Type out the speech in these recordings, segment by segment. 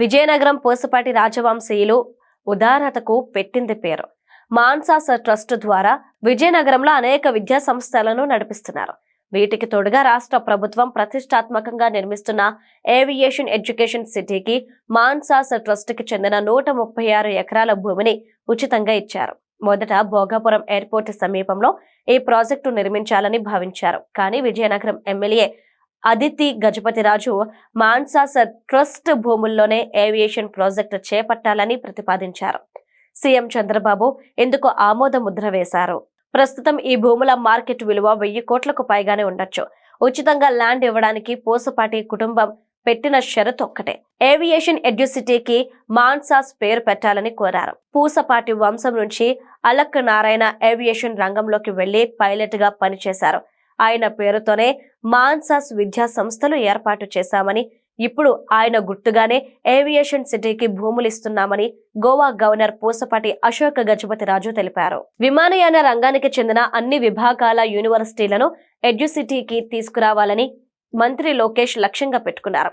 విజయనగరం పూసపాటి రాజవంశీయులు ఉదారతకు పెట్టింది పేరు. మాన్సాస ట్రస్ట్ ద్వారా విజయనగరంలో అనేక విద్యా సంస్థలను నడిపిస్తున్నారు. వీటికి తోడుగా రాష్ట్ర ప్రభుత్వం ప్రతిష్టాత్మకంగా నిర్మిస్తున్న ఏవియేషన్ ఎడ్యుకేషన్ సిటీకి మాన్సాస ట్రస్ట్కి చెందిన నూట ముప్పై ఆరు ఎకరాల భూమిని ఉచితంగా ఇచ్చారు. మొదట భోగాపురం ఎయిర్పోర్ట్ సమీపంలో ఈ ప్రాజెక్టు నిర్మించాలని భావించారు. కానీ విజయనగరం ఎమ్మెల్యే అదితి గజపతిరాజు మాన్సాస్ ట్రస్ట్ భూముల్లోనే ఏవియేషన్ ప్రాజెక్టు చేపట్టాలని ప్రతిపాదించారు. సీఎం చంద్రబాబు ఇందుకు ఆమోద ముద్ర వేశారు? ప్రస్తుతం ఈ భూముల మార్కెట్ విలువ వెయ్యి కోట్లకు పైగానే ఉండొచ్చు. ఉచితంగా ల్యాండ్ ఇవ్వడానికి పూసపాటి కుటుంబం పెట్టిన షరతు ఒక్కటే. ఏవియేషన్ ఎడ్యుసిటీకి మాన్సాస్ పేరు పెట్టాలని కోరారు. పూసపాటి వంశం నుంచి అలక్ నారాయణ ఏవియేషన్ రంగంలోకి వెళ్ళి పైలట్గా పనిచేశారు. ఆయన పేరుతోనే మాన్సాస్ విద్యా సంస్థలు ఏర్పాటు చేశామని ఇప్పుడు ఆయన గుర్తుగానే ఏవియేషన్ సిటీకి భూములు ఇస్తున్నామని గోవా గవర్నర్ పూసపాటి అశోక్ గజపతి రాజు తెలిపారు. విమానయాన రంగానికి చెందిన అన్ని విభాగాల యూనివర్సిటీలను ఎడ్యుసిటీకి తీసుకురావాలని మంత్రి లోకేష్ లక్ష్యంగా పెట్టుకున్నారు.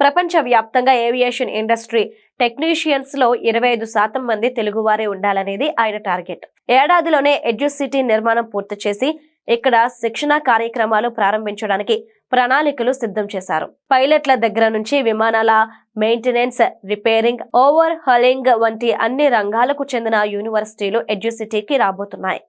ప్రపంచ వ్యాప్తంగా ఏవియేషన్ ఇండస్ట్రీ టెక్నీషియన్స్లో ఇరవై ఐదు శాతం మంది తెలుగువారే ఉండాలనేది ఆయన టార్గెట్. ఏడాదిలోనే ఎడ్యుసిటీ నిర్మాణం పూర్తి చేసి ఇక్కడ శిక్షణ కార్యక్రమాలు ప్రారంభించడానికి ప్రణాళికలు సిద్ధం చేశారు. పైలట్ల దగ్గర నుంచి విమానాల మెయింటెనెన్స్ రిపేరింగ్ ఓవర్ హలింగ్ వంటి అన్ని రంగాలకు చెందిన యూనివర్సిటీలు ఎడ్యుసిటీకి రాబోతున్నాయి.